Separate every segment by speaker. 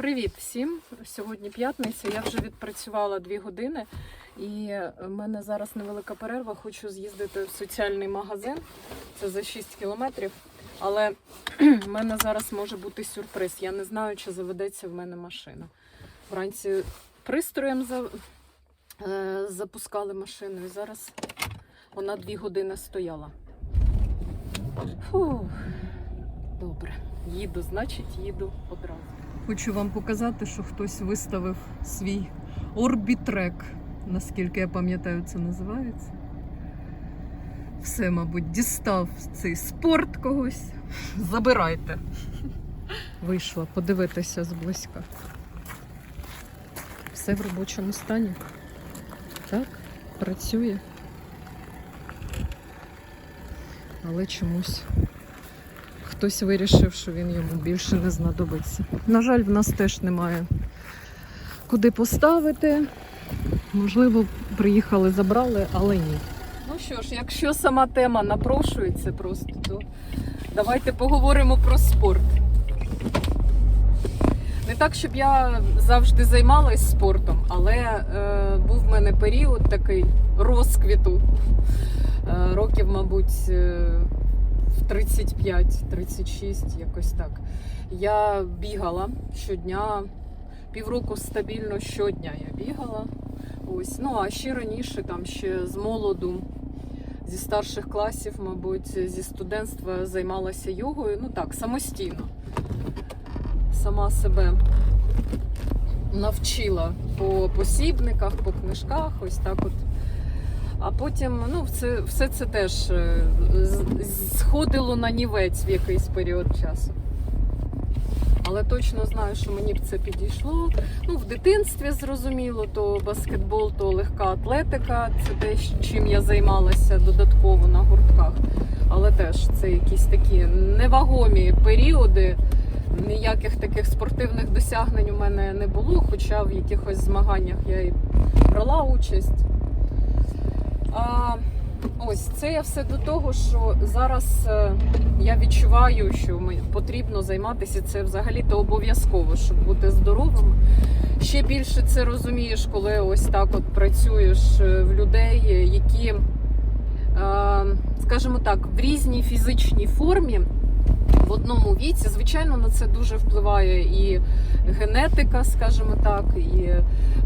Speaker 1: Привіт всім! Сьогодні п'ятниця. Я вже відпрацювала дві години, і в мене зараз невелика перерва. Хочу з'їздити в соціальний магазин. Це за 6 кілометрів. Але в мене зараз може бути сюрприз. Я не знаю, чи заведеться в мене машина. Вранці пристроєм за... е, запускали машину, і зараз вона дві години стояла. Фух. Добре, їду, значить, їду одразу. Хочу вам показати, що хтось виставив свій орбітрек, наскільки я пам'ятаю, це називається. Все, мабуть, дістав цей спорт когось. Забирайте. Вийшла подивитися зблизька. Все в робочому стані. Так, працює. Але чомусь хтось вирішив, що він йому більше не знадобиться. На жаль, в нас теж немає куди поставити. Можливо, приїхали, забрали, але ні. Ну що ж, якщо сама тема напрошується просто, то давайте поговоримо про спорт. Не так, щоб я завжди займалась спортом, але е, був в мене період такий розквіту. Е, років, мабуть, е, в 35-36, якось так. Я бігала щодня, півроку стабільно щодня я бігала. Ось. Ну а ще раніше, там ще з молоду, зі старших класів, мабуть, зі студентства займалася йогою. Ну так, самостійно. Сама себе навчила по посібниках, по книжках, ось так от. А потім ну, все, все це теж е, сходило на нівець в якийсь період часу. Але точно знаю, що мені б це підійшло. Ну, в дитинстві зрозуміло, то баскетбол, то легка атлетика. Це те, чим я займалася додатково на гуртках. Але теж це якісь такі невагомі періоди. Ніяких таких спортивних досягнень у мене не було, хоча в якихось змаганнях я і брала участь. А, ось це я все до того, що зараз е, я відчуваю, що ми потрібно займатися це взагалі то обов'язково, щоб бути здоровим. Ще більше це розумієш, коли ось так от працюєш е, в людей, які, е, скажімо так, в різній фізичній формі. В одному віці, звичайно, на це дуже впливає і генетика, скажімо так, і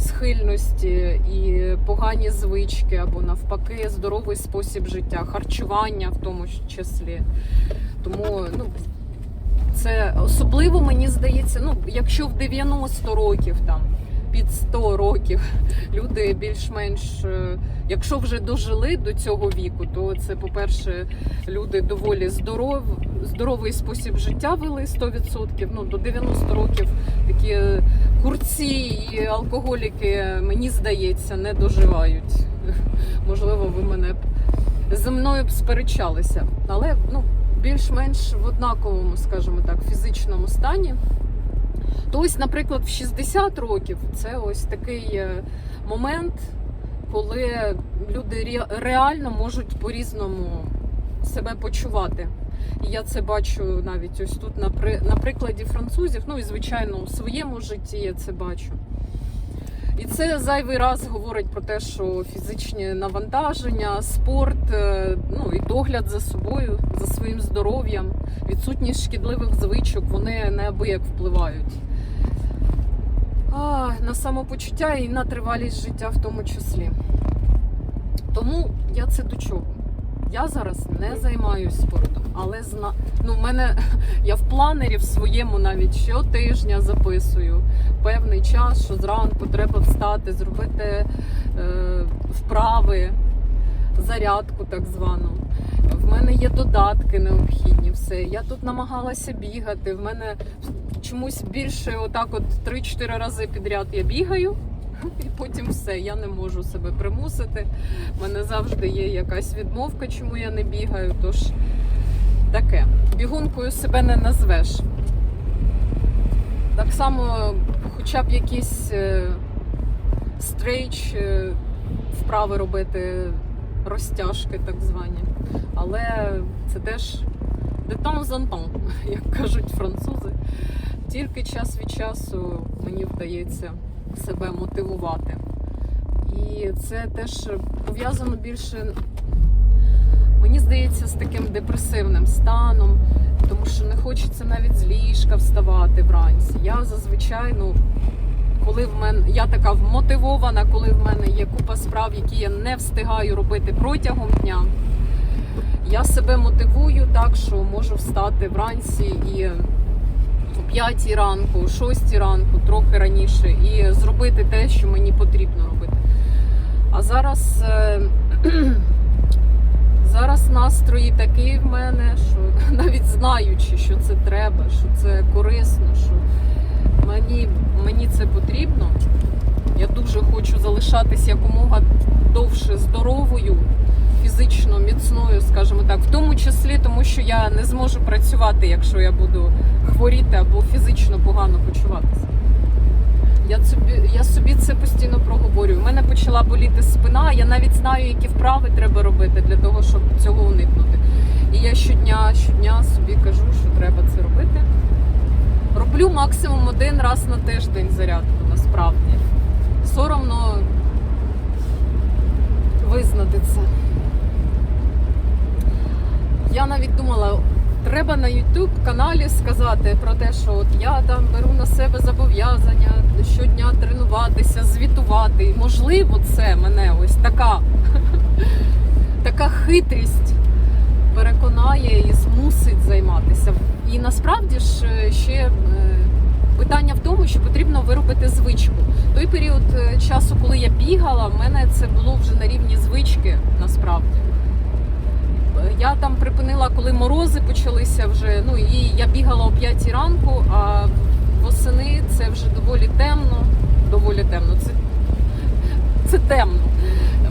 Speaker 1: схильності, і погані звички, або навпаки, здоровий спосіб життя, харчування в тому числі. Тому ну, це особливо мені здається, ну, якщо в 90 років там. Під 100 років люди більш-менш, е, якщо вже дожили до цього віку, то це, по-перше, люди доволі здоров, здоровий спосіб життя вели 100%. Ну, до 90 років такі курці і алкоголіки, мені здається, не доживають. Можливо, ви мене зі мною б сперечалися. Але ну, більш-менш в однаковому, скажімо так, фізичному стані. То ось, наприклад, в 60 років це ось такий е, момент, коли люди реально можуть по-різному себе почувати. І я це бачу навіть ось тут на, при... на прикладі французів. Ну і звичайно, у своєму житті я це бачу. І це зайвий раз говорить про те, що фізичні навантаження, спорт, е, ну і догляд за собою, за своїм здоров'ям, відсутність шкідливих звичок, вони неабияк впливають а, на самопочуття і на тривалість життя в тому числі. Тому я це до чого? Я зараз не займаюся спортом, але зна... ну, мене я в планері в своєму навіть щотижня записую певний час, що зранку треба встати, зробити е, вправи, зарядку так звану. В мене є додатки необхідні. Все. Я тут намагалася бігати. В мене чомусь більше, отак, от 3-4 рази підряд я бігаю, і потім все. Я не можу себе примусити. У мене завжди є якась відмовка, чому я не бігаю. Тож таке. Бігункою себе не назвеш. Так само, хоча б якісь е, стрейч, е, вправи робити, розтяжки так звані. Але це теж en temps, як кажуть французи. тільки час від часу мені вдається себе мотивувати. І це теж пов'язано більше, мені здається, з таким депресивним станом, тому що не хочеться навіть з ліжка вставати вранці. Я зазвичай, ну, коли в мене я така вмотивована, коли в мене є купа справ, які я не встигаю робити протягом дня. Я себе мотивую так, що можу встати вранці і 5 ранку, о 6 ранку, трохи раніше, і зробити те, що мені потрібно робити. А зараз, е, зараз настрої такі в мене, що навіть знаючи, що це треба, що це корисно, що мені, мені це потрібно. Я дуже хочу залишатись якомога довше здоровою, фізично міцною, скажімо так, в числі, тому що я не зможу працювати, якщо я буду хворіти або фізично погано почуватися. Я собі, я собі це постійно проговорюю. У мене почала боліти спина, я навіть знаю, які вправи треба робити для того, щоб цього уникнути. І я щодня, щодня собі кажу, що треба це робити. Роблю максимум один раз на тиждень зарядку, насправді. Соромно визнати це. Я навіть думала, треба на YouTube каналі сказати про те, що от я там беру на себе зобов'язання щодня тренуватися, звітувати. І можливо, це мене ось така, така хитрість переконає і змусить займатися. І насправді ж е, ще е, питання в тому, що потрібно виробити звичку. Той період е, часу, коли я бігала, в мене це було вже на рівні звички насправді. Я там припинила, коли морози почалися вже. Ну і я бігала о 5 ранку, а восени це вже доволі темно. Доволі темно. Це, це темно.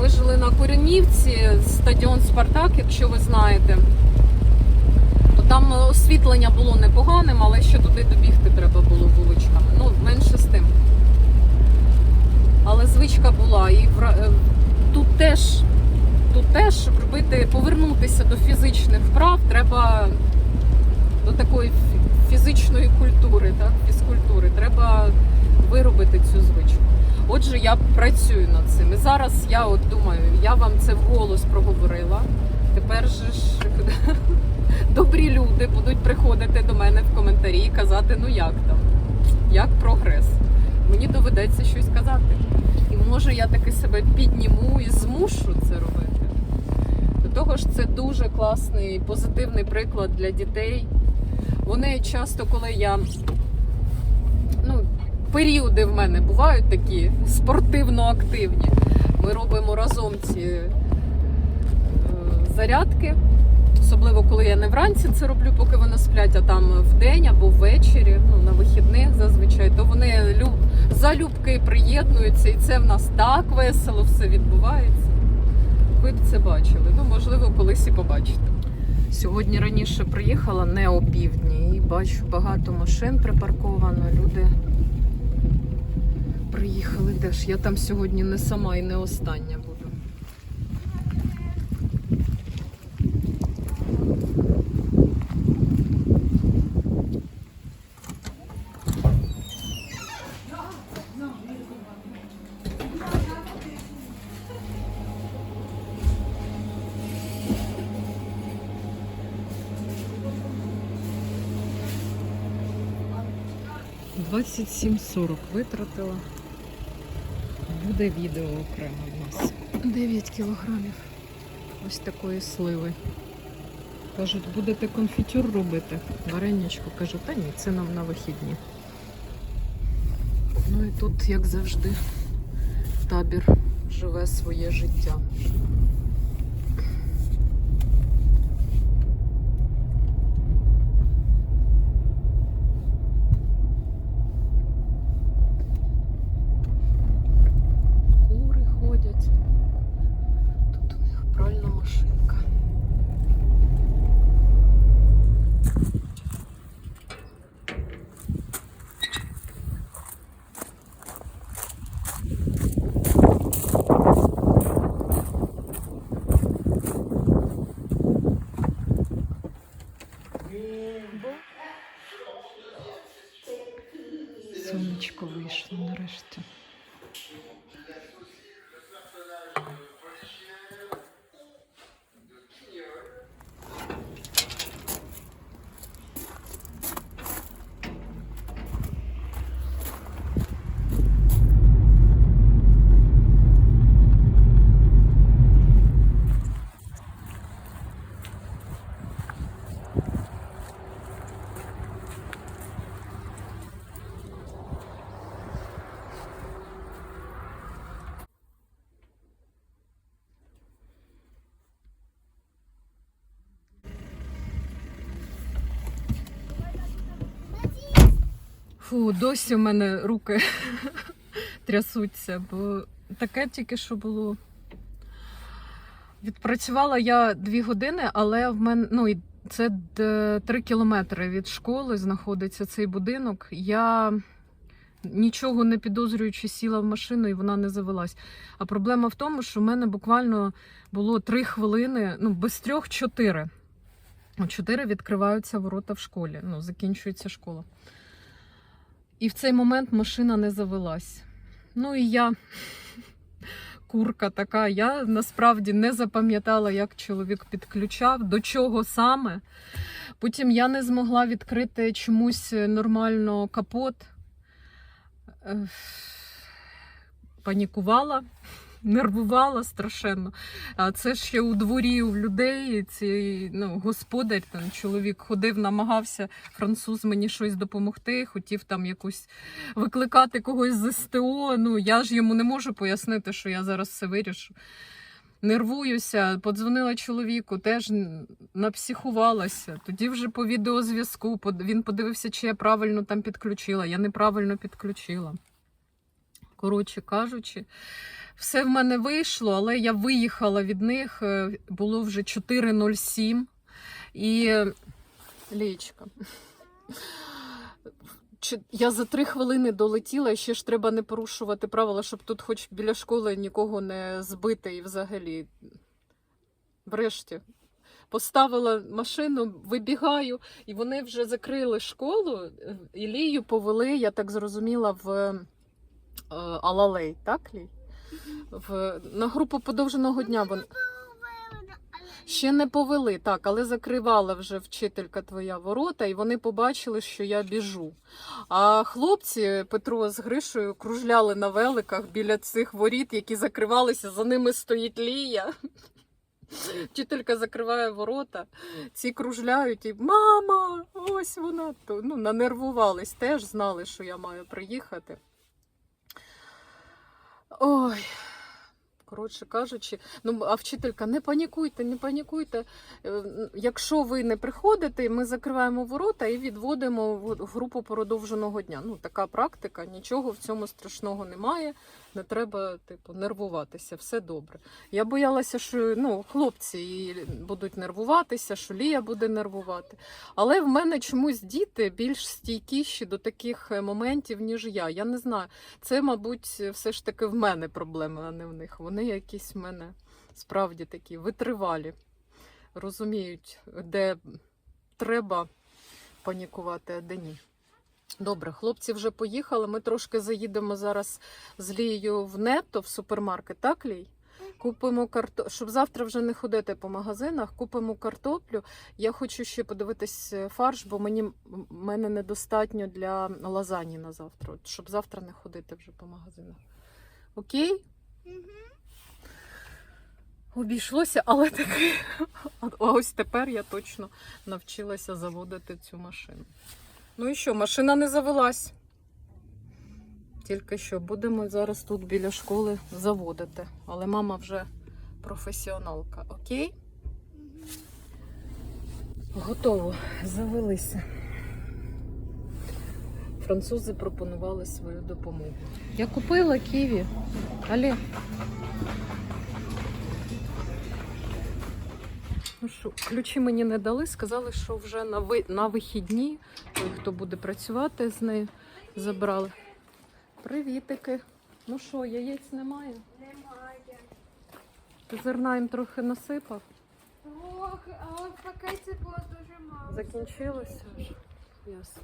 Speaker 1: Ми жили на Коренівці, стадіон Спартак, якщо ви знаєте. То там освітлення було непоганим, але ще туди добігти треба було вуличками. Ну, менше з тим. Але звичка була. І вра- е, тут теж, тут теж щоб робити, повернутися до фізичних вправ, треба до такої фізичної культури, так, фізкультури. Треба виробити цю звичку. Отже, я працюю над цим. І зараз я от думаю, я вам це вголос проговорила. Тепер же ж добрі люди будуть приходити до мене в коментарі і казати, ну як там, як прогрес. Мені доведеться щось казати. І може я таки себе підніму і змушу це робити. Того ж, це дуже класний позитивний приклад для дітей. Вони часто, коли я ну, періоди в мене бувають такі спортивно активні. Ми робимо разом ці е, зарядки. Особливо, коли я не вранці це роблю, поки вони сплять, а там вдень або ввечері, ну на вихідних зазвичай, то вони люб... залюбки приєднуються, і це в нас так весело все відбувається ви б це бачили. Ну, можливо, колись і побачите. Сьогодні раніше приїхала не о півдні і бачу багато машин припарковано. Люди приїхали де ж. Я там сьогодні не сама і не остання була. 27,40 витратила. Буде відео окремо в нас. 9 кілограмів ось такої сливи. Кажуть, будете конфітюр робити. Вареничку кажу, та ні, це нам на вихідні. Ну і тут, як завжди, табір живе своє життя. Фу, досі у мене руки трясуться, бо таке тільки що було. Відпрацювала я дві години, але в мене ну це три кілометри від школи знаходиться цей будинок. Я нічого не підозрюючи, сіла в машину і вона не завелась. А проблема в тому, що в мене буквально було три хвилини, ну без трьох чотири. Чотири відкриваються ворота в школі. Ну, закінчується школа. І в цей момент машина не завелась. Ну і я, курка така, я насправді не запам'ятала, як чоловік підключав, до чого саме. Потім я не змогла відкрити чомусь нормально капот. Панікувала, нервувала страшенно. А це ще у дворі у людей. Цей ну, господар, там чоловік ходив, намагався француз мені щось допомогти, хотів там якусь викликати когось з СТО. Ну я ж йому не можу пояснити, що я зараз все вирішу. Нервуюся, подзвонила чоловіку, теж напсихувалася. Тоді вже по відеозв'язку він подивився, чи я правильно там підключила. Я неправильно підключила. Коротше кажучи, все в мене вийшло, але я виїхала від них. е, Було вже 4.07. І Лічка. Я за три хвилини долетіла, і ще ж треба не порушувати правила, щоб тут хоч біля школи нікого не збити і взагалі. Врешті. Поставила машину, вибігаю, і вони вже закрили школу. е, Ілію повели, я так зрозуміла, в Алалей, так, Лій? В, на групу подовженого дня вони. Ще не повели, так, але закривала вже вчителька твоя ворота, і вони побачили, що я біжу. А хлопці Петро з Гришою кружляли на великах біля цих воріт, які закривалися, за ними стоїть Лія. Вчителька закриває ворота, ці кружляють і мама, ось вона. Ну, нанервувались, теж знали, що я маю приїхати. Ой. Коротше кажучи, ну а вчителька, не панікуйте, не панікуйте. Е, Якщо ви не приходите, ми закриваємо ворота і відводимо в групу продовженого дня. Ну, така практика, нічого в цьому страшного немає. Не треба, типу, нервуватися, все добре. Я боялася, що ну, хлопці будуть нервуватися, що Лія буде нервувати. Але в мене чомусь діти більш стійкіші до таких е, моментів, ніж я. Я не знаю. Це, мабуть, все ж таки в мене проблеми, а не в них. Вони якісь в мене справді такі витривалі, розуміють, де треба панікувати, а де ні. Добре, хлопці вже поїхали. Ми трошки заїдемо зараз з Лією в нетто в супермаркет, так, Лій? Купимо картоплю, щоб завтра вже не ходити по магазинах, купимо картоплю. Я хочу ще подивитись е, фарш, бо мені мене недостатньо для лазані на завтра, от, щоб завтра не ходити вже по магазинах. Окей? Обійшлося, але таки. А ось тепер я точно навчилася заводити цю машину. Ну і що, машина не завелась. Тільки що будемо зараз тут біля школи заводити. Але мама вже професіоналка, окей? Готово, завелися. Французи пропонували свою допомогу. Я купила ківі. Але. Ну що, ключі мені не дали, сказали, що вже на, ви... на вихідні, той, хто буде працювати з нею, забрали. Привітики. Ну що, яєць немає?
Speaker 2: Немає.
Speaker 1: Ти зерна їм трохи насипав.
Speaker 2: Ох, але в пакеті було дуже мало.
Speaker 1: Закінчилося? Ясно.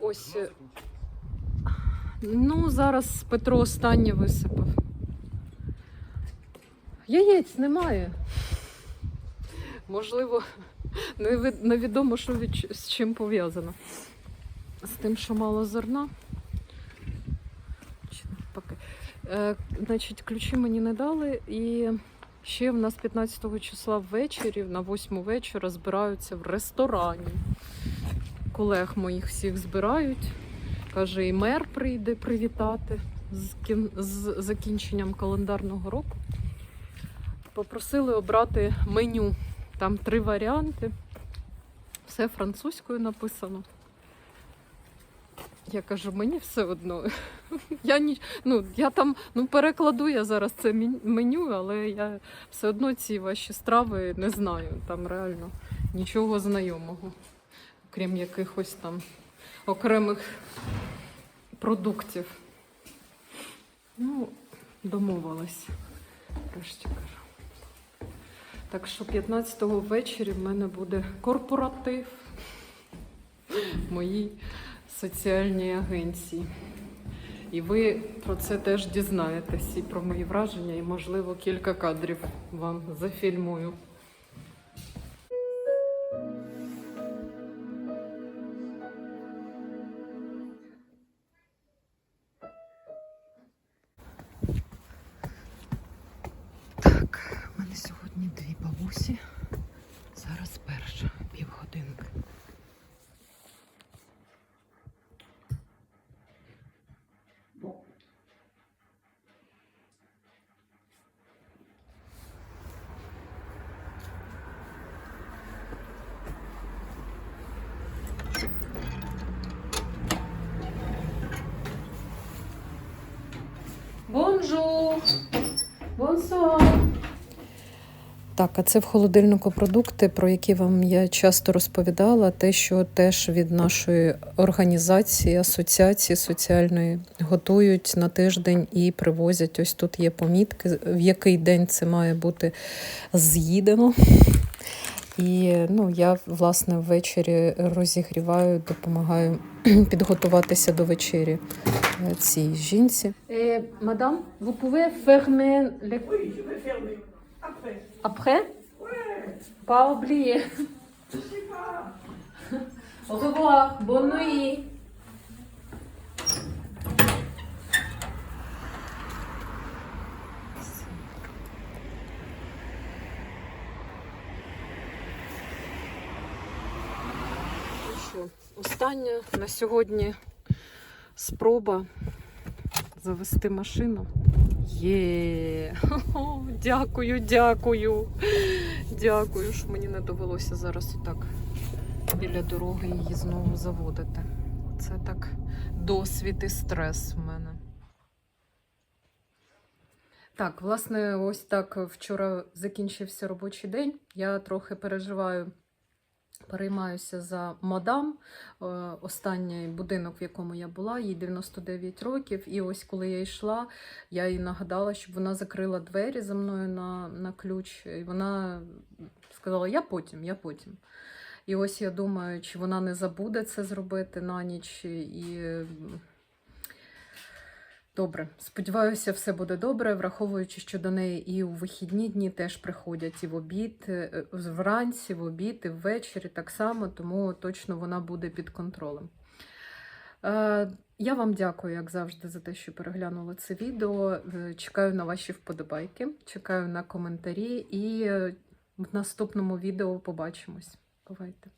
Speaker 1: Ось. е, Ну, зараз Петро останнє висипав. Яєць немає. Можливо, невідомо, що від, з чим пов'язано. З тим, що мало зерна. Чи навпаки. Е, значить, ключі мені не дали, і ще в нас 15 числа ввечері, на 8 вечора, збираються в ресторані. Колег моїх всіх збирають. Каже, і мер прийде привітати з, кін... з закінченням календарного року. Попросили обрати меню. Там три варіанти. Все французькою написано. Я кажу, мені все одно. Я, ні... ну, я там ну, перекладу я зараз це меню, але я все одно ці ваші страви не знаю. Там реально нічого знайомого, окрім якихось там окремих продуктів. Ну, домовилась, врешті кажу. Так що 15-го ввечері в мене буде корпоратив моїй соціальній агенції. І ви про це теж дізнаєтесь і про мої враження, і, можливо, кілька кадрів вам зафільмую. Так, а це в холодильнику продукти, про які вам я часто розповідала. Те, що теж від нашої організації, асоціації соціальної готують на тиждень і привозять. Ось тут є помітки, в який день це має бути з'їдено. І ну, я власне ввечері розігріваю, допомагаю підготуватися до вечері е, цій жінці. Мадам, ви pouvez fermer les...
Speaker 3: Oui, je vais fermer. Après.
Speaker 1: Après
Speaker 3: Ouais,
Speaker 1: Pas oublier.
Speaker 3: je sais pas.
Speaker 1: Au revoir. Bonne nuit. Ну що, Остання на сьогодні спроба завести машину. Є. Дякую, дякую. Дякую, що мені не довелося зараз отак біля дороги її знову заводити. Це так досвід і стрес в мене. Так, власне, ось так вчора закінчився робочий день. Я трохи переживаю, переймаюся за мадам. Е, Останній будинок, в якому я була, їй 99 років. І ось коли я йшла, я їй нагадала, щоб вона закрила двері за мною на, на ключ. І вона сказала: Я потім, я потім. І ось я думаю, чи вона не забуде це зробити на ніч. І добре, сподіваюся, все буде добре, враховуючи, що до неї і у вихідні дні теж приходять і в обід, е, вранці, в обід, і ввечері так само, тому точно вона буде під контролем. Е, Я вам дякую, як завжди, за те, що переглянули це відео. Е, Чекаю на ваші вподобайки, чекаю на коментарі і в наступному відео побачимось. Бувайте!